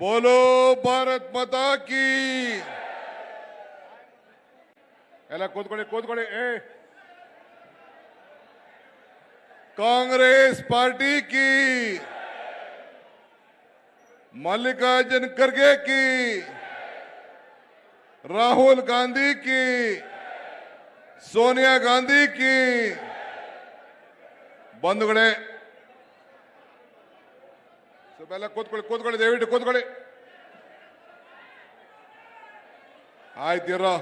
ಬೋಲೋ ಭಾರತ್ ಮಾತಾ ಕಿ ಎಲ್ಲ ಕೂತ್ಕೊಳ್ಳಿ ಕೂತ್ಕೊಳ್ಳಿ ಏ ಕಾಂಗ್ರೆಸ್ ಪಾರ್ಟಿ की मल्लिकार्जुन खड़गे की राहुल गांधी की सोनिया गांधी की ಬಂಧುಗಳೇ ಸ್ವಲ್ಪ ಎಲ್ಲ ಕೂತ್ಕೊಳ್ಳಿ ಕೂತ್ಕೊಳ್ಳಿ, ದಯವಿಟ್ಟು ಕೂತ್ಕೊಳ್ಳಿ. ಆಯ್ತಿರೋ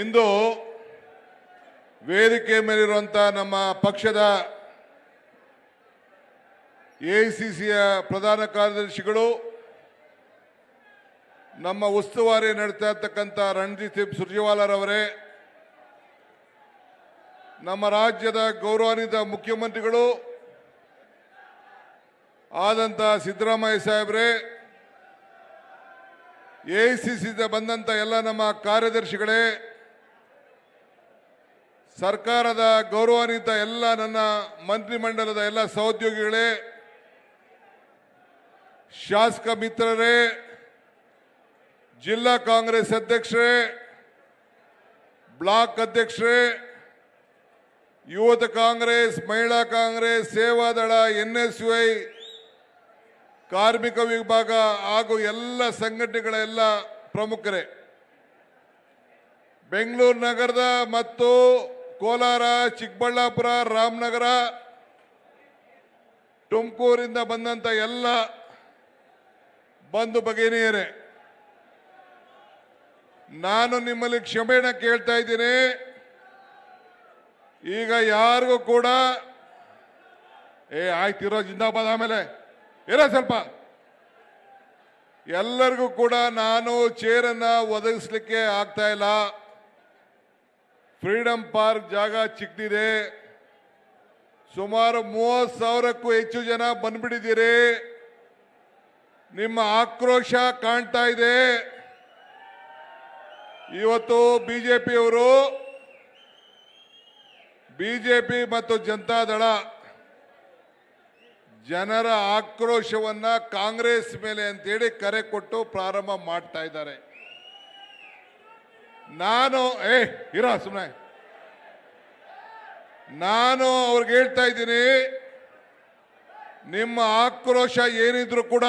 ಇಂದು ವೇದಿಕೆ ಮೇಲಿರುವಂತ ನಮ್ಮ ಪಕ್ಷದ ಎಐಸಿಸಿಯ ಪ್ರಧಾನ ಕಾರ್ಯದರ್ಶಿಗಳು, ನಮ್ಮ ಉಸ್ತುವಾರಿ ನಡೆಸ್ತಾ ಇರ್ತಕ್ಕಂಥ ರಣಜಿತ್ ಸುರ್ಜೇವಾಲಾರವರೇ ನಮ್ಮ ರಾಜ್ಯದ ಗೌರವಾನ್ವಿತ ಮುಖ್ಯಮಂತ್ರಿಗಳು ಆದಂತ ಸಿದ್ದರಾಮಯ್ಯ ಸಾಹೇಬ್ರೆ ಎಐಸಿಸಿದ ಬಂದಂತ ಎಲ್ಲ ನಮ್ಮ ಕಾರ್ಯದರ್ಶಿಗಳೇ, ಸರ್ಕಾರದ ಗೌರವಾನ್ವಿತ ಎಲ್ಲ ನನ್ನ ಮಂತ್ರಿಮಂಡಲದ ಎಲ್ಲ ಸಹೋದ್ಯೋಗಿಗಳೇ, ಶಾಸಕ ಮಿತ್ರರೇ, ಜಿಲ್ಲಾ ಕಾಂಗ್ರೆಸ್ ಅಧ್ಯಕ್ಷರೇ, ಬ್ಲಾಕ್ ಅಧ್ಯಕ್ಷರೇ, ಯುವತ ಕಾಂಗ್ರೆಸ್, ಮಹಿಳಾ ಕಾಂಗ್ರೆಸ್, ಸೇವಾದಳ, ಎನ್ಎಸ್ಯುಐ ಕಾರ್ಮಿಕ ವಿಭಾಗ ಹಾಗೂ ಎಲ್ಲ ಸಂಘಟನೆಗಳ ಎಲ್ಲ ಪ್ರಮುಖರೇ, ಬೆಂಗಳೂರು ನಗರದ ಮತ್ತು ಕೋಲಾರ, ಚಿಕ್ಕಬಳ್ಳಾಪುರ, ರಾಮನಗರ, ತುಮಕೂರಿಂದ ಬಂದಂತ ಎಲ್ಲ ಬಂಧು ಬಗೆನಿಯರೇ ನಾನು ನಿಮ್ಮಲ್ಲಿ ಕ್ಷಮೆನ ಕೇಳ್ತಾ ಇದ್ದೀನಿ. ಈಗ ಯಾರಿಗೂ ಕೂಡ, ಏ ಆಯ್ತಿರೋ ಜಿಂದಾಬಾದ್ ಆಮೇಲೆ. ಇರೋ ಸ್ವಲ್ಪ? ಎಲ್ಲರಿಗೂ ಕೂಡ ನಾನು ಚೇರನ್ನ ಒದಗಿಸ್ಲಿಕ್ಕೆ ಆಗ್ತಾ ಇಲ್ಲ. ಫ್ರೀಡಂ ಪಾರ್ಕ್ ಜಾಗ ಚಿಕ್ಕದಿದೆ ಸುಮಾರು ಮೂವತ್ತು ಸಾವಿರಕ್ಕೂ ಹೆಚ್ಚು ಜನ ಬಂದ್ಬಿಟ್ಟಿದ್ದೀರಿ. ನಿಮ್ಮ ಆಕ್ರೋಶ ಕಾಣ್ತಾ ಇದೆ. ಇವತ್ತು ಬಿಜೆಪಿಯವರು, ಬಿಜೆಪಿ ಮತ್ತು ಜನತಾದಳ ಜನರ ಆಕ್ರೋಶವನ್ನ ಕಾಂಗ್ರೆಸ್ ಮೇಲೆ ಅಂತೇಳಿ ಕರೆ ಕೊಟ್ಟು ಪ್ರಾರಂಭ ಮಾಡ್ತಾ ಇದ್ದಾರೆ. ನಾನು, ಏ, ಇರ ಸುಮ್ಮನೆ ನಾನು ಅವ್ರಿಗೆ ಹೇಳ್ತಾ ಇದ್ದೀನಿ, ನಿಮ್ಮ ಆಕ್ರೋಶ ಏನಿದ್ರು ಕೂಡ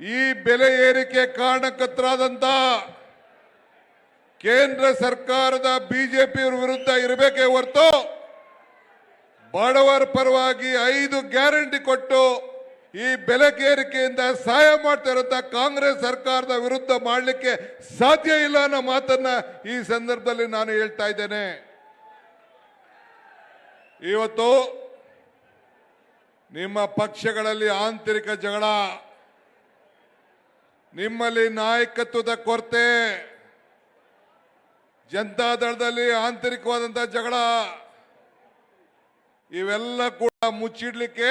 ಈ ಬೆಲೆ ಏರಿಕೆ ಕಾರಣಕರ್ತರಾದಂತ ಕೇಂದ್ರ ಸರ್ಕಾರದ ಬಿಜೆಪಿಯವರ ವಿರುದ್ಧ ಇರಬೇಕೇ ಹೊರತು ಬಡವರ ಪರವಾಗಿ ಐದು ಗ್ಯಾರಂಟಿ ಕೊಟ್ಟು ಈ ಬೆಲೆಗೇರಿಕೆಯಿಂದ ಸಹಾಯ ಮಾಡ್ತಾ ಇರುವಂತಹ ಕಾಂಗ್ರೆಸ್ ಸರ್ಕಾರದ ವಿರುದ್ಧ ಮಾಡಲಿಕ್ಕೆ ಸಾಧ್ಯ ಇಲ್ಲ ಅನ್ನೋ ಮಾತನ್ನ ಈ ಸಂದರ್ಭದಲ್ಲಿ ನಾನು ಹೇಳ್ತಾ ಇದ್ದೇನೆ. ಇವತ್ತು ನಿಮ್ಮ ಪಕ್ಷಗಳಲ್ಲಿ ಆಂತರಿಕ ಜಗಳ, ನಿಮ್ಮಲ್ಲಿ ನಾಯಕತ್ವದ ಕೊರತೆ, ಜನತಾದಳದಲ್ಲಿ ಆಂತರಿಕವಾದಂತ ಜಗಳ ಇವೆಲ್ಲ ಕೂಡ ಮುಚ್ಚಿಡ್ಲಿಕ್ಕೆ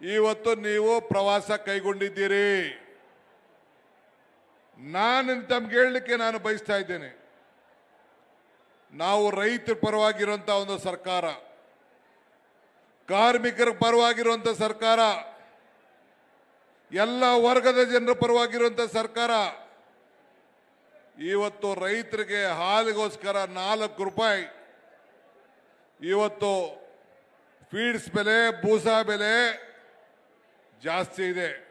ಇವತ್ತು ನೀವು ಪ್ರವಾಸ ಕೈಗೊಂಡಿದ್ದೀರಿ. ನಾನು ತಮ್ಗೆ ಹೇಳಲಿಕ್ಕೆ ನಾನು ಬಯಸ್ತಾ ಇದ್ದೇನೆ. ನಾವು ರೈತರ ಪರವಾಗಿರುವಂತ ಒಂದು ಸರ್ಕಾರ, ಕಾರ್ಮಿಕರ ಪರವಾಗಿರುವಂತ ಸರ್ಕಾರ, ಎಲ್ಲ ವರ್ಗದ ಜನರ ಪರವಾಗಿರುವಂತ ಸರ್ಕಾರ, ಇವತ್ತು ರೈತರಿಗೆ ಹಾಲಿಗೋಸ್ಕರ ನಾಲ್ಕು ರೂಪಾಯಿ ಇವತ್ತು ಫೀಡ್ಸ್ ಬೆಲೆ ಬೂಸಾ ಬೆಲೆ ಜಾಸ್ತಿ ಇದೆ.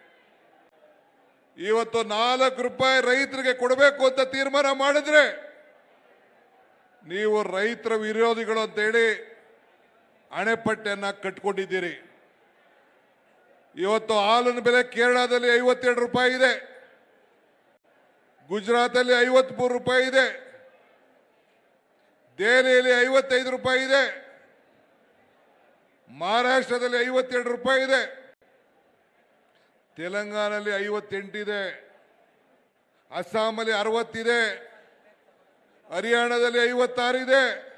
ಇವತ್ತು ನಾಲ್ಕು ರೂಪಾಯಿ ರೈತರಿಗೆ ಕೊಡಬೇಕು ಅಂತ ತೀರ್ಮಾನ ಮಾಡಿದ್ರೆ ನೀವು ರೈತರ ವಿರೋಧಿಗಳು ಅಂತೇಳಿ ಅಣೆಪಟ್ಟೆಯನ್ನ ಕಟ್ಕೊಂಡಿದ್ದೀರಿ. ಇವತ್ತು ಹಾಲಿನ ಬೆಲೆ ಕೇರಳದಲ್ಲಿ ಐವತ್ತೆರಡು ರೂಪಾಯಿ ಇದೆ. ಗುಜರಾತಲ್ಲಿ ಐವತ್ಮೂರು ರೂಪಾಯಿ ಇದೆ. ದೆಹಲಿಯಲ್ಲಿ ಐವತ್ತೈದು ರೂಪಾಯಿ ಇದೆ. ಮಹಾರಾಷ್ಟ್ರದಲ್ಲಿ ಐವತ್ತೆರಡು ರೂಪಾಯಿ ಇದೆ. ತೆಲಂಗಾಣದಲ್ಲಿ ಐವತ್ತೆಂಟಿದೆ ಅಸ್ಸಾಮಲ್ಲಿ ಅರವತ್ತಿದೆ. ಹರಿಯಾಣದಲ್ಲಿ ಐವತ್ತಾರಿದೆ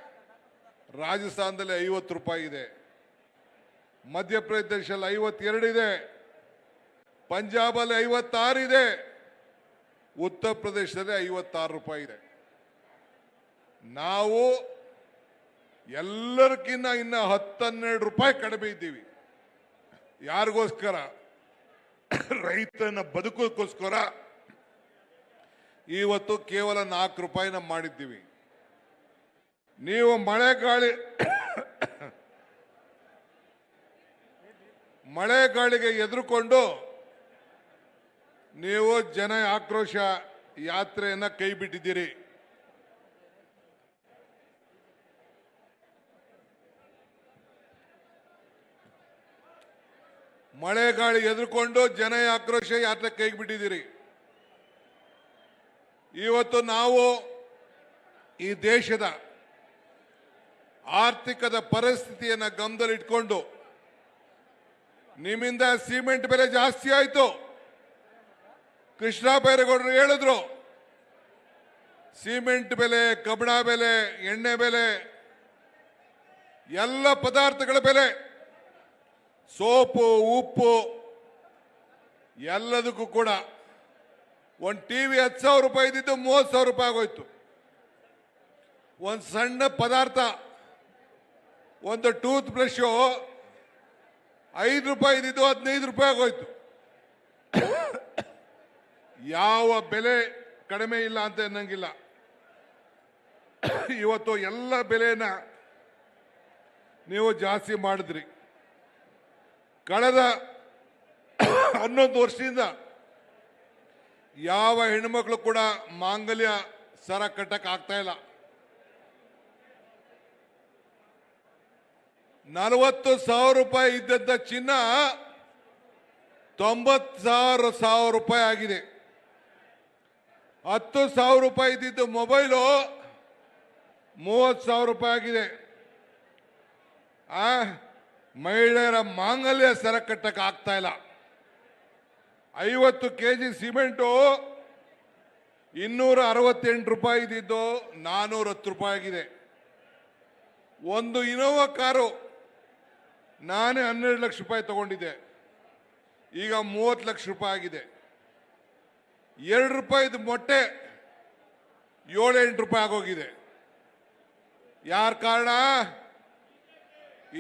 ರಾಜಸ್ಥಾನದಲ್ಲಿ ಐವತ್ತು ರೂಪಾಯಿ ಇದೆ. ಮಧ್ಯಪ್ರದೇಶದಲ್ಲಿ ಐವತ್ತೆರಡು ಇದೆ. ಪಂಜಾಬಲ್ಲಿ ಐವತ್ತಾರಿದೆ ಉತ್ತರ ಪ್ರದೇಶದಲ್ಲಿ ಐವತ್ತಾರು ರೂಪಾಯಿ ಇದೆ. ನಾವು ಎಲ್ಲರಿಗಿನ್ನ ಇನ್ನ ಹತ್ತನ್ನೆರಡು ರೂಪಾಯಿ ಕಡಿಮೆ ಇದ್ದೀವಿ. ಯಾರಿಗೋಸ್ಕರ? ರೈತನ ಬದುಕೋಕ್ಕೋಸ್ಕರ ಇವತ್ತು ಕೇವಲ ನಾಲ್ಕು ರೂಪಾಯಿನ ಮಾಡಿದ್ದೀವಿ. ನೀವು ಮಳೆ ಗಾಳಿ ಮಳೆ ಗಾಳಿಗೆ ಎದುರುಕೊಂಡು ನೀವು ಜನ ಆಕ್ರೋಶ ಯಾತ್ರೆಯನ್ನು ಕೈ ಬಿಟ್ಟಿದ್ದೀರಿ. ಮಳೆ ಗಾಳಿ ಎದುರುಕೊಂಡು ಜನ ಆಕ್ರೋಶ ಯಾತ್ರೆ ಕೈಗೆ ಬಿಟ್ಟಿದ್ದೀರಿ ಇವತ್ತು ನಾವು ಈ ದೇಶದ ಆರ್ಥಿಕದ ಪರಿಸ್ಥಿತಿಯನ್ನು ಗಮನದಲ್ಲಿಟ್ಕೊಂಡು ನಿಮ್ಮಿಂದ ಸಿಮೆಂಟ್ ಬೆಲೆ ಜಾಸ್ತಿ ಆಯಿತು. ಕೃಷ್ಣ ಬೈರೇಗೌಡರು ಹೇಳಿದ್ರು, ಸಿಮೆಂಟ್ ಬೆಲೆ, ಕಬ್ಬಣ ಬೆಲೆ, ಎಣ್ಣೆ ಬೆಲೆ, ಎಲ್ಲ ಪದಾರ್ಥಗಳ ಬೆಲೆ ಸೋಪು, ಉಪ್ಪು, ಎಲ್ಲದಕ್ಕೂ ಕೂಡ ಒಂದು ಟಿ ವಿ ಹತ್ತು ಸಾವಿರ ರೂಪಾಯಿ ಇದ್ದಿದ್ದು ಮೂವತ್ತು ಸಾವಿರ ರೂಪಾಯಿ ಆಗೋಯ್ತು. ಒಂದು ಸಣ್ಣ ಪದಾರ್ಥ, ಒಂದು ಟೂತ್ ಬ್ರಷು ಐದು ರೂಪಾಯಿ ಇದ್ದಿದ್ದು ಹದಿನೈದು ರೂಪಾಯಿ ಆಗೋಯ್ತು. ಯಾವ ಬೆಲೆ ಕಡಿಮೆ ಇಲ್ಲ ಅಂತ ಅನ್ನಂಗಿಲ್ಲ. ಇವತ್ತು ಎಲ್ಲ ಬೆಲೆನ ನೀವು ಜಾಸ್ತಿ ಮಾಡಿದ್ರಿ. ಕಳೆದ ಹನ್ನೊಂದು ವರ್ಷದಿಂದ ಯಾವ ಹೆಣ್ಮಕ್ಳು ಕೂಡ ಮಾಂಗಲ್ಯ ಸರ ಕಟ್ಟಕ್ ಆಗ್ತಾ ಇಲ್ಲ. ನಲವತ್ತು ಸಾವಿರ ರೂಪಾಯಿ ಇದ್ದದ್ದ ಚಿನ್ನ ತೊಂಬತ್ತು ಸಾವಿರ ಸಾವಿರ ರೂಪಾಯಿ ಆಗಿದೆ. ಹತ್ತು ಸಾವಿರ ರೂಪಾಯಿ ಇದ್ದಿದ್ದು ಮೊಬೈಲು ಮೂವತ್ತು ಸಾವಿರ ರೂಪಾಯಿ ಆಗಿದೆ. ಆ ಮಹಿಳೆಯರ ಮಾಂಗಲ್ಯ ಸರ ಕಟ್ಟಕ್ಕೆ ಆಗ್ತಾ ಇಲ್ಲ. ಐವತ್ತು ಕೆ ಜಿ ಸಿಮೆಂಟು ಇನ್ನೂರ ಅರವತ್ತೆಂಟು ರೂಪಾಯಿ ಇದ್ದಿದ್ದು ನಾನ್ನೂರ ಹತ್ತು ರೂಪಾಯಿ ಆಗಿದೆ. ಒಂದು ಇನೋವಾ ಕಾರು ನಾನೇ ಹನ್ನೆರಡು ಲಕ್ಷ ರೂಪಾಯಿ ತಗೊಂಡಿದ್ದೆ. ಈಗ ಮೂವತ್ತು ಲಕ್ಷ ರೂಪಾಯಿ ಆಗಿದೆ. ಎರಡು ರೂಪಾಯಿದು ಮೊಟ್ಟೆ ಏಳೆಂಟು ರೂಪಾಯಿ ಆಗೋಗಿದೆ. ಯಾರ ಕಾರಣ?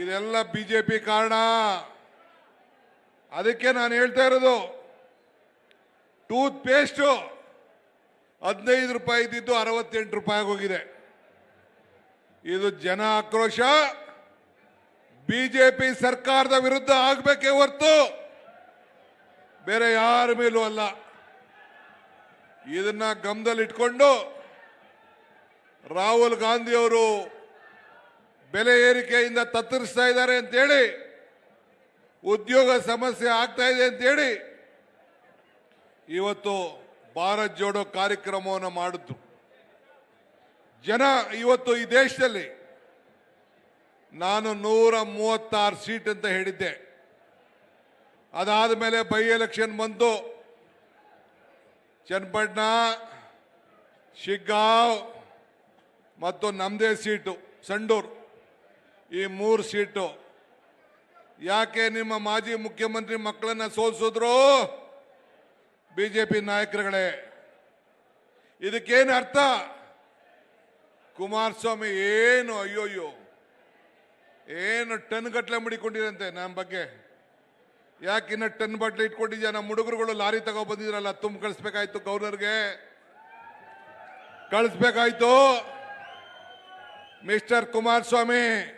ಇದೆಲ್ಲ ಬಿಜೆಪಿ ಕಾರಣ. ಅದಕ್ಕೆ ನಾನು ಹೇಳ್ತಾ ಇರೋದು ಟೂತ್ ಪೇಸ್ಟು ಹದಿನೈದು ರೂಪಾಯಿ ಇದ್ದಿದ್ದು ಅರವತ್ತೆಂಟು ರೂಪಾಯಿ ಆಗೋಗಿದೆ ಇದು ಜನ ಆಕ್ರೋಶ, ಬಿಜೆಪಿ ಸರ್ಕಾರದ ವಿರುದ್ಧ ಆಗಬೇಕೇ ಹೊರತು ಬೇರೆ ಯಾರ ಮೇಲೂ ಅಲ್ಲ. ಇದನ್ನ ಗಮನದಲ್ಲಿಟ್ಕೊಂಡು ರಾಹುಲ್ ಗಾಂಧಿ ಅವರು ಬೆಲೆ ಏರಿಕೆಯಿಂದ ತತ್ತರಿಸ್ತಾ ಇದ್ದಾರೆ ಅಂತೇಳಿ, ಉದ್ಯೋಗ ಸಮಸ್ಯೆ ಆಗ್ತಾ ಇದೆ ಅಂತೇಳಿ ಇವತ್ತು ಭಾರತ್ ಜೋಡೋ ಕಾರ್ಯಕ್ರಮವನ್ನು ಮಾಡಿದ್ರು. ಜನ ಇವತ್ತು ಈ ದೇಶದಲ್ಲಿ ನಾನು ನೂರ ಮೂವತ್ತಾರು ಸೀಟ್ ಅಂತ ಹೇಳಿದ್ದೆ. ಅದಾದ ಮೇಲೆ ಬೈ ಎಲೆಕ್ಷನ್ ಬಂತು ಚನ್ನಪಟ್ಟಣ, ಶಿಗ್ಗಾಂವ್ ಮತ್ತು ನಮ್ಮದೇ ಸೀಟು, ಸಂಡೂರು. ಈ ಮೂರು ಸೀಟು. ಯಾಕೆ ನಿಮ್ಮ ಮಾಜಿ ಮುಖ್ಯಮಂತ್ರಿ ಮಕ್ಕಳನ್ನ ಸೋಲಿಸಿದ್ರು? ಬಿಜೆಪಿ ನಾಯಕರುಗಳೇ. ಇದಕ್ಕೇನು ಅರ್ಥ? ಕುಮಾರಸ್ವಾಮಿ ಏನು ಅಯ್ಯೋಯ್ಯೋ. ಏನು ಟನ್ ಗಟ್ಟಲೆ ಮುಡಿಕೊಂಡಿರಂತೆ ನಮ್ಮ ಬಗ್ಗೆ. ಯಾಕೆ ಇನ್ನ ಟನ್ ಬಟ್ಲೆ ಇಟ್ಕೊಂಡಿದ್ಯಾ? ನಮ್ಮ ಹುಡುಗರುಗಳು ಲಾರಿ ತಗೋ ಬಂದಿದ್ರಲ್ಲ, ತುಂಬ ಕಳಿಸ್ಬೇಕಾಯ್ತು ಗೌರ್ನರ್ಗೆ. ಕಳಿಸ್ಬೇಕಾಯ್ತು. ಮಿಸ್ಟರ್ ಕುಮಾರಸ್ವಾಮಿ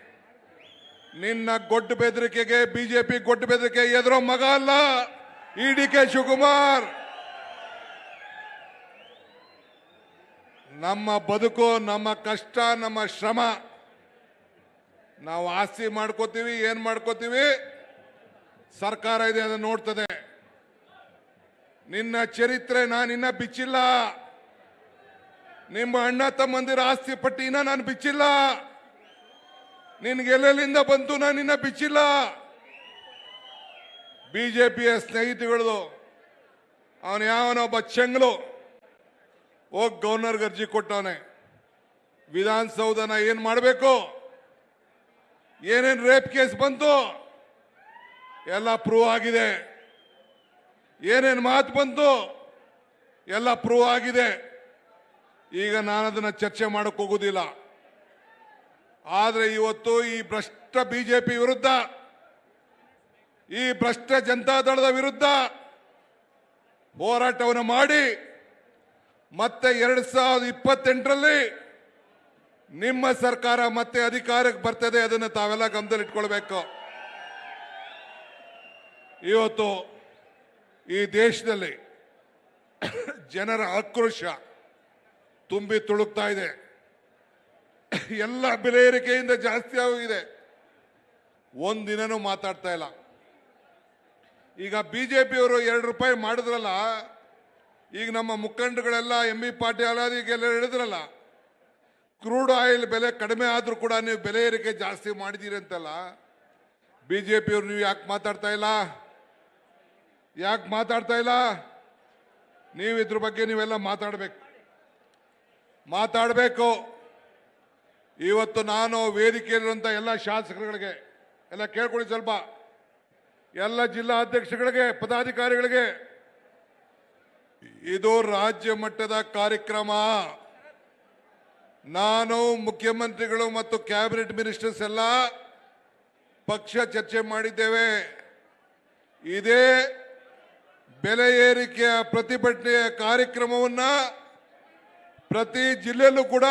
ನಿನ್ನ ಗೊಡ್ಡು ಬೆದರಿಕೆಗೆ ಬಿಜೆಪಿ ಗೊಡ್ಡು ಬೆದರಿಕೆ ಎದುರೋ ಮಗ ಅಲ್ಲ ಇ ಡಿ ಕೆ ಶಿವಕುಮಾರ್. ನಮ್ಮ ಬದುಕು, ನಮ್ಮ ಕಷ್ಟ, ನಮ್ಮ ಶ್ರಮ, ನಾವು ಆಸ್ತಿ ಮಾಡ್ಕೋತೀವಿ, ಏನ್ ಮಾಡ್ಕೋತೀವಿ? ಸರ್ಕಾರ ಇದೆ ಅದನ್ನ ನೋಡ್ತದೆ. ನಿನ್ನ ಚರಿತ್ರೆ ನಾನು ನಾನಿನ್ನ ಬಿಚ್ಚಿಲ್ಲ. ನಿಮ್ಮ ಅಣ್ಣ ತಮ್ಮಂದಿರ ಆಸ್ತಿ ಪಟ್ಟಿನ ನಾನು ಬಿಚ್ಚಿಲ್ಲ. ನಿನ್ಗೆ ಎಲ್ಲೆಲ್ಲಿಂದ ಬಂತು ನಾನು ನಿನ್ನ ಬಿಚ್ಚಿಲ್ಲ. ಬಿಜೆಪಿಯ ಸ್ನೇಹಿತಗಳದು ಅವನು ಯಾವನೊಬ್ಬ ಚೆಂಗ್ಲು ಹೋಗಿ ಗವರ್ನರ್ಗೆ ಅರ್ಜಿ ಕೊಟ್ಟವನೆ. ವಿಧಾನಸೌಧನ ಏನು ಮಾಡಬೇಕು? ಏನೇನು ರೇಪ್ ಕೇಸ್ ಬಂತು? ಎಲ್ಲ ಪ್ರೂವ್ ಆಗಿದೆ. ಏನೇನು ಮಾತು ಬಂತು? ಎಲ್ಲ ಪ್ರೂವ್ ಆಗಿದೆ. ಈಗ ನಾನು ಅದನ್ನ ಚರ್ಚೆ ಮಾಡೋಕ್ಕೋಗೋದಿಲ್ಲ ಆದ್ರೆ ಇವತ್ತು ಈ ಭ್ರಷ್ಟ ಬಿಜೆಪಿ ವಿರುದ್ಧ, ಈ ಭ್ರಷ್ಟ ಜನತಾದಳದ ವಿರುದ್ಧ ಹೋರಾಟವನ್ನು ಮಾಡಿ, ಮತ್ತೆ ಎರಡು ಸಾವಿರದ ಇಪ್ಪತ್ತೆಂಟರಲ್ಲಿ ನಿಮ್ಮ ಸರ್ಕಾರ ಮತ್ತೆ ಅಧಿಕಾರಕ್ಕೆ ಬರ್ತದೆ, ಅದನ್ನು ತಾವೆಲ್ಲ ಗಮನದಲ್ಲಿಟ್ಕೊಳ್ಬೇಕು. ಇವತ್ತು ಈ ದೇಶದಲ್ಲಿ ಜನರ ಆಕ್ರೋಶ ತುಂಬಿ ತುಳುಕ್ತಾ ಇದೆ. ಎಲ್ಲ ಬೆಲೆ ಏರಿಕೆಯಿಂದ ಜಾಸ್ತಿ ಆಗಿದೆ ಒಂದಿನನೂ ಮಾತಾಡ್ತಾ ಇಲ್ಲ. ಈಗ ಬಿಜೆಪಿಯವರು ಎರಡು ರೂಪಾಯಿ ಮಾಡಿದ್ರಲ್ಲ, ಈಗ ನಮ್ಮ ಮುಖಂಡಗಳೆಲ್ಲ ಎಂ ಬಿ ಪಾಟೀಲ್ ಈಗೆಲ್ಲ ಹೇಳಿದ್ರಲ್ಲ, ಕ್ರೂಡ್ ಆಯಿಲ್ ಬೆಲೆ ಕಡಿಮೆ ಆದರೂ ಕೂಡ ನೀವು ಬೆಲೆ ಏರಿಕೆ ಜಾಸ್ತಿ ಮಾಡಿದ್ದೀರಿ ಅಂತಲ್ಲ ಬಿ ಜೆ ಪಿಯವರು ನೀವು ಯಾಕೆ ಮಾತಾಡ್ತಾ ಇಲ್ಲ? ಯಾಕೆ ಮಾತಾಡ್ತಾ ಇಲ್ಲ? ನೀವು ಇದ್ರ ಬಗ್ಗೆ ನೀವೆಲ್ಲ ಮಾತಾಡಬೇಕು. ಮಾತಾಡಬೇಕು. ಇವತ್ತು ನಾನು ವೇದಿಕೆಯಲ್ಲಿರುವಂಥ ಎಲ್ಲ ಶಾಸಕರುಗಳಿಗೆ, ಎಲ್ಲ ಕೇಳ್ಕೊಳ್ಳಿ ಸ್ವಲ್ಪ. ಎಲ್ಲ ಜಿಲ್ಲಾ ಅಧ್ಯಕ್ಷಗಳಿಗೆ, ಪದಾಧಿಕಾರಿಗಳಿಗೆ. ಇದು ರಾಜ್ಯ ಮಟ್ಟದ ಕಾರ್ಯಕ್ರಮ. ನಾನು ಮುಖ್ಯಮಂತ್ರಿಗಳು ಮತ್ತು ಕ್ಯಾಬಿನೆಟ್ ಮಿನಿಸ್ಟರ್ಸ್ ಎಲ್ಲ ಪಕ್ಷ ಚರ್ಚೆ ಮಾಡಿದ್ದೇವೆ. ಇದೇ ಬೆಲೆ ಏರಿಕೆಯ ಪ್ರತಿಭಟನೆಯ ಕಾರ್ಯಕ್ರಮವನ್ನು ಪ್ರತಿ ಜಿಲ್ಲೆಯಲ್ಲೂ ಕೂಡ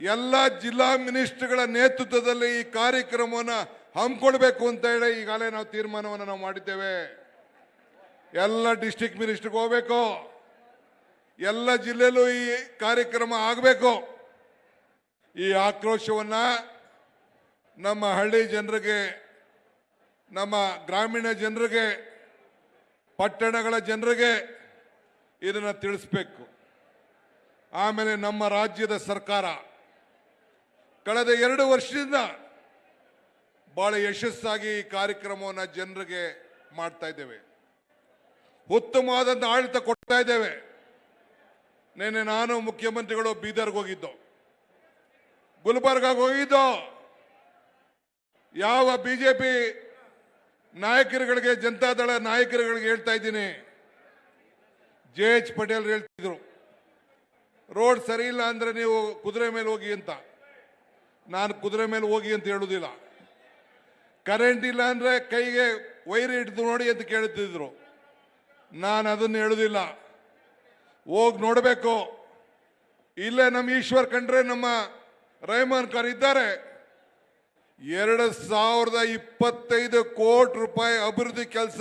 ಎಲ್ಲ ಜಿಲ್ಲಾ ಮಿನಿಸ್ಟರ್ಗಳ ನೇತೃತ್ವದಲ್ಲಿ ಈ ಕಾರ್ಯಕ್ರಮವನ್ನು ಹಮ್ಮಿಕೊಳ್ಬೇಕು ಅಂತ ಹೇಳಿ ಈಗಾಗಲೇ ನಾವು ತೀರ್ಮಾನವನ್ನು ನಾವು ಮಾಡಿದ್ದೇವೆ. ಎಲ್ಲ ಡಿಸ್ಟಿಕ್ ಮಿನಿಸ್ಟರ್ಗೆ ಹೋಗ್ಬೇಕು. ಎಲ್ಲ ಜಿಲ್ಲೆಯಲ್ಲೂ ಈ ಕಾರ್ಯಕ್ರಮ ಆಗಬೇಕು. ಈ ಆಕ್ರೋಶವನ್ನ ನಮ್ಮ ಹಳ್ಳಿ ಜನರಿಗೆ, ನಮ್ಮ ಗ್ರಾಮೀಣ ಜನರಿಗೆ, ಪಟ್ಟಣಗಳ ಜನರಿಗೆ ಇದನ್ನು ತಿಳಿಸ್ಬೇಕು. ಆಮೇಲೆ ನಮ್ಮ ರಾಜ್ಯದ ಸರ್ಕಾರ ಕಳೆದ ಎರಡು ವರ್ಷದಿಂದ ಬಹಳ ಯಶಸ್ಸಾಗಿ ಈ ಕಾರ್ಯಕ್ರಮವನ್ನು ಜನರಿಗೆ ಮಾಡ್ತಾ ಇದ್ದೇವೆ. ಉತ್ತಮವಾದಂಥ ಆಡಳಿತ ಕೊಡ್ತಾ ಇದ್ದೇವೆ. ನಿನ್ನೆ ನಾನು ಮುಖ್ಯಮಂತ್ರಿಗಳು ಬೀದರ್ಗೆ ಹೋಗಿದ್ದು, ಗುಲ್ಬರ್ಗಾಗೆ ಹೋಗಿದ್ದು, ಯಾವ ಬಿಜೆಪಿ ನಾಯಕರುಗಳಿಗೆ ಜನತಾದಳ ನಾಯಕರುಗಳಿಗೆ ಹೇಳ್ತಾ ಇದ್ದೀನಿ. ಜೆ ಎಚ್ ಪಟೇಲ್ ಹೇಳ್ತಿದ್ರು, ರೋಡ್ ಸರಿ ಇಲ್ಲ ಅಂದ್ರೆ ನೀವು ಕುದುರೆ ಮೇಲೆ ಹೋಗಿ ಅಂತ. ನಾನು ಕುದುರೆ ಮೇಲೆ ಹೋಗಿ ಅಂತ ಹೇಳುದಿಲ್ಲ. ಕರೆಂಟ್ ಇಲ್ಲ ಅಂದ್ರೆ ಕೈಗೆ ವೈರ್ ಹಿಡಿದು ನೋಡಿ ಅಂತ ಕೇಳುತ್ತಿದ್ರು ನಾನು ಅದನ್ನು ಹೇಳುದಿಲ್ಲ. ಹೋಗಿ ನೋಡಬೇಕು. ಇಲ್ಲೇ ನಮ್ಮ ಈಶ್ವರ್ ಕಂಡ್ರೆ ನಮ್ಮ ರಹಮಾನ್ ಖಾನ್ ಇದ್ದಾರೆ. ಎರಡು ಸಾವಿರದ ಇಪ್ಪತ್ತೈದು ಕೋಟಿ ರೂಪಾಯಿ ಅಭಿವೃದ್ಧಿ ಕೆಲಸ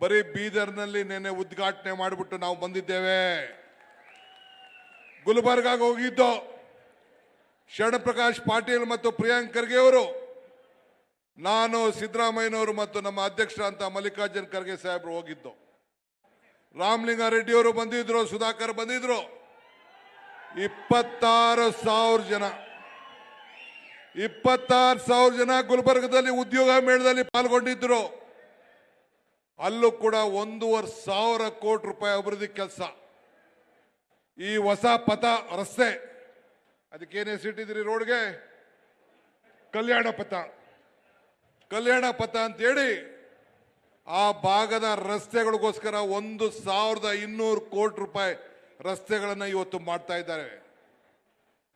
ಬರೀ ಬೀದರ್ನಲ್ಲಿ ನಿನ್ನೆ ಉದ್ಘಾಟನೆ ಮಾಡಿಬಿಟ್ಟು ನಾವು ಬಂದಿದ್ದೇವೆ. ಗುಲ್ಬರ್ಗಾಗ ಹೋಗಿದ್ದು. ಶರಣಪ್ರಕಾಶ್ ಪಾಟೀಲ್ ಮತ್ತು ಪ್ರಿಯಾಂಕ್ ಖರ್ಗೆ ಅವರು, ನಾನು ಸಿದ್ದರಾಮಯ್ಯನವರು ಮತ್ತು ನಮ್ಮ ಅಧ್ಯಕ್ಷ ಅಂತ ಮಲ್ಲಿಕಾರ್ಜುನ್ ಖರ್ಗೆ ಸಾಹೇಬರು ಹೋಗಿದ್ದು. ರಾಮಲಿಂಗಾರೆಡ್ಡಿಯವರು ಬಂದಿದ್ರು, ಸುಧಾಕರ್ ಬಂದಿದ್ರು. ಇಪ್ಪತ್ತಾರು ಸಾವಿರ ಜನ, ಇಪ್ಪತ್ತಾರು ಸಾವಿರ ಜನ ಗುಲ್ಬರ್ಗದಲ್ಲಿ ಉದ್ಯೋಗ ಮೇಳದಲ್ಲಿ ಪಾಲ್ಗೊಂಡಿದ್ರು. ಅಲ್ಲೂ ಕೂಡ ಒಂದೂವರೆ ಸಾವಿರ ಕೋಟಿ ರೂಪಾಯಿ ಅಭಿವೃದ್ಧಿ ಕೆಲಸ. ಈ ಹೊಸ ಪಥ ರಸ್ತೆ ಅದಕ್ಕೇನು ಹೆಸರಿಟ್ಟಿದ್ರಿ ರೋಡ್ಗೆ? ಕಲ್ಯಾಣ ಪಥ. ಕಲ್ಯಾಣ ಪಥ ಅಂತೇಳಿ ಆ ಭಾಗದ ರಸ್ತೆಗಳಿಗೋಸ್ಕರ ಒಂದು ಸಾವಿರದ ಇನ್ನೂರು ಕೋಟಿ ರೂಪಾಯಿ ರಸ್ತೆಗಳನ್ನು ಇವತ್ತು ಮಾಡ್ತಾ ಇದ್ದಾರೆ.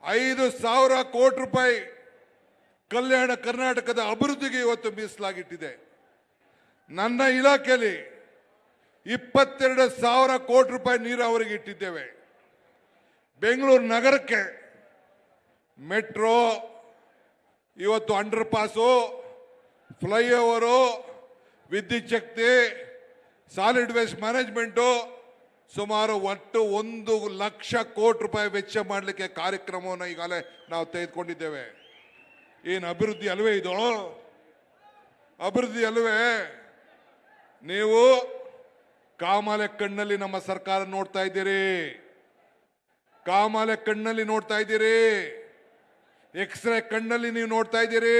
ಐದು ಸಾವಿರ ಕೋಟಿ ರೂಪಾಯಿ ಕಲ್ಯಾಣ ಕರ್ನಾಟಕದ ಅಭಿವೃದ್ಧಿಗೆ ಇವತ್ತು ಮೀಸಲಾಗಿಟ್ಟಿದೆ. ನನ್ನ ಇಲಾಖೆಯಲ್ಲಿ ಇಪ್ಪತ್ತೆರಡು ಸಾವಿರ ಕೋಟಿ ರೂಪಾಯಿ ನೀರಾವರಿಗೆ ಇಟ್ಟಿದ್ದೇವೆ. ಬೆಂಗಳೂರು ನಗರಕ್ಕೆ ಮೆಟ್ರೋ, ಇವತ್ತು ಅಂಡರ್ ಪಾಸು ಫ್ಲೈಓವರು, ವಿದ್ಯುತ್ ಶಕ್ತಿ, ಸಾಲಿಡ್ ವೇಸ್ಟ್ ಮ್ಯಾನೇಜ್ಮೆಂಟು, ಸುಮಾರು ಒಟ್ಟು ಒಂದು ಲಕ್ಷ ಕೋಟಿ ರೂಪಾಯಿ ವೆಚ್ಚ ಮಾಡಲಿಕ್ಕೆ ಕಾರ್ಯಕ್ರಮವನ್ನು ಈಗಾಗಲೇ ನಾವು ತೆಗೆದುಕೊಂಡಿದ್ದೇವೆ. ಏನು ಅಭಿವೃದ್ಧಿ ಅಲ್ವೇ ಇದು? ಅಭಿವೃದ್ಧಿ ಅಲ್ವೇ? ನೀವು ಕಾಮಾಲೆ ಕಣ್ಣಲ್ಲಿ ನಮ್ಮ ಸರ್ಕಾರ ನೋಡ್ತಾ ಇದ್ದೀರಿ. ಕಾಮಾಲೆ ಕಣ್ಣಲ್ಲಿ ನೋಡ್ತಾ ಇದ್ದೀರಿ. ಎಕ್ಸ್ರೇ ಕಣ್ಣಲ್ಲಿ ನೀವು ನೋಡ್ತಾ ಇದ್ದೀರಿ.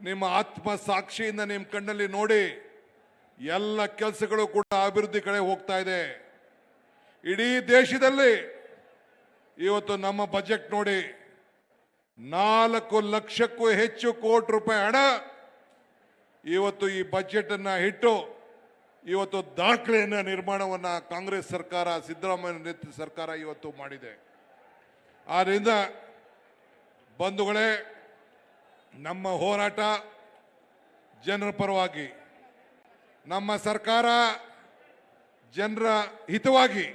ನಿಮ್ಮ ಆತ್ಮ ಸಾಕ್ಷಿಯಿಂದ ನಿಮ್ಮ ಕಣ್ಣಲ್ಲಿ ನೋಡಿ ಎಲ್ಲ ಕೆಲಸಗಳು ಕೂಡ ಅಭಿವೃದ್ಧಿ ಕಡೆ ಹೋಗ್ತಾ ಇದೆ. ಇಡೀ ದೇಶದಲ್ಲಿ ಇವತ್ತು ನಮ್ಮ ಬಜೆಟ್ ನೋಡಿ ನಾಲ್ಕು ಲಕ್ಷಕ್ಕೂ ಹೆಚ್ಚು ಕೋಟಿ ರೂಪಾಯಿ ಹಣ ಇವತ್ತು ಈ ಬಜೆಟ್ ಅನ್ನ ಇಟ್ಟು ಇವತ್ತು ದಾಖಲೆಯನ್ನ ನಿರ್ಮಾಣವನ್ನ ಕಾಂಗ್ರೆಸ್ ಸರ್ಕಾರ, ಸಿದ್ದರಾಮಯ್ಯ ನೇತೃತ್ವ ಸರ್ಕಾರ ಇವತ್ತು ಮಾಡಿದೆ. ಆದ್ರಿಂದ ಬಂಧುಗಳೇ, ನಮ್ಮ ಹೋರಾಟ ಜನರ ಪರವಾಗಿ, ನಮ್ಮ ಸರ್ಕಾರ ಜನರ ಹಿತವಾಗಿ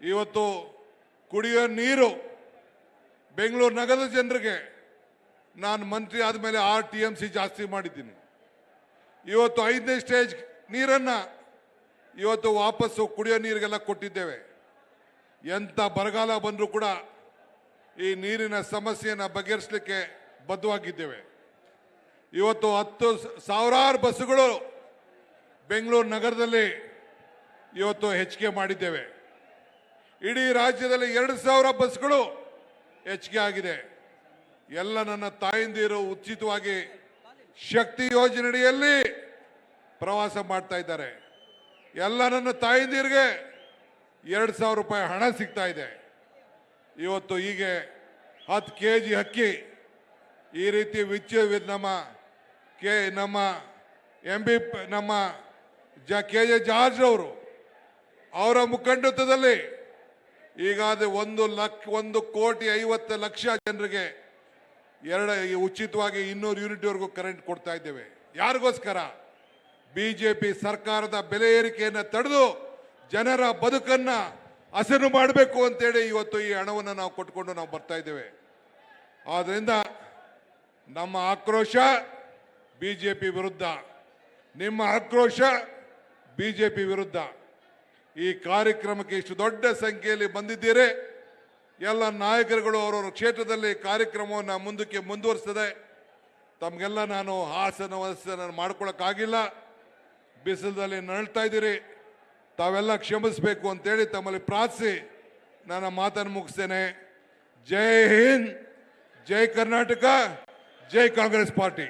ಇವತ್ತು ಕುಡಿಯೋ ನೀರು ಬೆಂಗಳೂರು ನಗರದ ಜನರಿಗೆ ನಾನು ಮಂತ್ರಿ ಆದಮೇಲೆ ಆರ್ ಟಿ ಎಂ ಸಿ ಜಾಸ್ತಿ ಮಾಡಿದ್ದೀನಿ. ಇವತ್ತು ಐದನೇ ಸ್ಟೇಜ್ ನೀರನ್ನು ಇವತ್ತು ವಾಪಸ್ಸು ಕುಡಿಯೋ ನೀರಿಗೆಲ್ಲ ಕೊಟ್ಟಿದ್ದೇವೆ. ಎಂಥ ಬರಗಾಲ ಬಂದರೂ ಕೂಡ ಈ ನೀರಿನ ಸಮಸ್ಯೆಯನ್ನು ಬಗೆಹರಿಸಲಿಕ್ಕೆ ಬದ್ಧವಾಗಿದ್ದೇವೆ. ಇವತ್ತು ಹತ್ತು ಸಾವಿರಾರು ಬಸ್ಸುಗಳು ಬೆಂಗಳೂರು ನಗರದಲ್ಲಿ ಇವತ್ತು ಹೆಚ್ಚಿಗೆ ಮಾಡಿದ್ದೇವೆ. ಇಡೀ ರಾಜ್ಯದಲ್ಲಿ ಎರಡು ಸಾವಿರ ಬಸ್ಗಳು ಹೆಚ್ಚಿಗೆ ಆಗಿದೆ. ಎಲ್ಲ ನನ್ನ ತಾಯಂದಿರು ಉಚಿತವಾಗಿ ಶಕ್ತಿ ಯೋಜನೆಯಡಿಯಲ್ಲಿ ಪ್ರವಾಸ ಮಾಡ್ತಾ ಇದ್ದಾರೆ. ಎಲ್ಲ ನನ್ನ ತಾಯಂದಿರಿಗೆ ಎರಡು ಸಾವಿರ ರೂಪಾಯಿ ಹಣ ಸಿಗ್ತಾ ಇದೆ. ಇವತ್ತು ಹೀಗೆ ಹತ್ತು ಕೆ ಜಿ ಅಕ್ಕಿ ಈ ರೀತಿ ವಿಚ್ಚ ನಮ್ಮ ಕೆ, ನಮ್ಮ ಎಂ ಬಿ, ನಮ್ಮ ಜ, ಕೆ ಜೆ ಜಾರ್ಜ್ ಅವರು ಅವರ ಮುಖಂಡತ್ವದಲ್ಲಿ ಈಗ ಅದು ಒಂದು ಲಕ್ಷ ಒಂದು ಕೋಟಿ ಐವತ್ತು ಲಕ್ಷ ಜನರಿಗೆ ಎರಡು ಉಚಿತವಾಗಿ ಇನ್ನೂರು ಯೂನಿಟ್ವರೆಗೂ ಕರೆಂಟ್ ಕೊಡ್ತಾ ಇದ್ದೇವೆ. ಯಾರಿಗೋಸ್ಕರ? ಬಿಜೆಪಿ ಸರ್ಕಾರದ ಬೆಲೆ ಏರಿಕೆಯನ್ನು ತಡೆದು ಜನರ ಬದುಕನ್ನ ಹಸನು ಮಾಡಬೇಕು ಅಂತೇಳಿ ಇವತ್ತು ಈ ಹಣವನ್ನು ನಾವು ಕೊಟ್ಕೊಂಡು ನಾವು ಬರ್ತಾ ಇದ್ದೇವೆ. ಆದ್ರಿಂದ ನಮ್ಮ ಆಕ್ರೋಶ ಬಿಜೆಪಿ ವಿರುದ್ಧ, ನಿಮ್ಮ ಆಕ್ರೋಶ ಬಿಜೆಪಿ ವಿರುದ್ಧ. ಈ ಕಾರ್ಯಕ್ರಮಕ್ಕೆ ಇಷ್ಟು ದೊಡ್ಡ ಸಂಖ್ಯೆಯಲ್ಲಿ ಬಂದಿದ್ದೀರಿ. ಎಲ್ಲ ನಾಯಕರುಗಳು ಅವರವರ ಕ್ಷೇತ್ರದಲ್ಲಿ ಕಾರ್ಯಕ್ರಮವನ್ನು ಮುಂದಕ್ಕೆ ಮುಂದುವರಿಸ್ತದೆ. ತಮಗೆಲ್ಲ ನಾನು ಹಾಸನ ವಸನ ಮಾಡ್ಕೊಳ್ಳೋಕ್ಕಾಗಿಲ್ಲ ಬಿಸಿಲಲ್ಲಿ ನರಳ್ತಾ ಇದ್ದೀರಿ. ತಾವೆಲ್ಲ ಕ್ಷಮಿಸಬೇಕು ಅಂತೇಳಿ ತಮ್ಮಲ್ಲಿ ಪ್ರಾರ್ಥಿಸಿ. ನನ್ನ ಮಾತನ್ನು ಮುಗಿಸ್ತೇನೆ. ಜೈ ಹಿಂದ್, ಜೈ ಕರ್ನಾಟಕ, ಜೈ ಕಾಂಗ್ರೆಸ್ ಪಾರ್ಟಿ.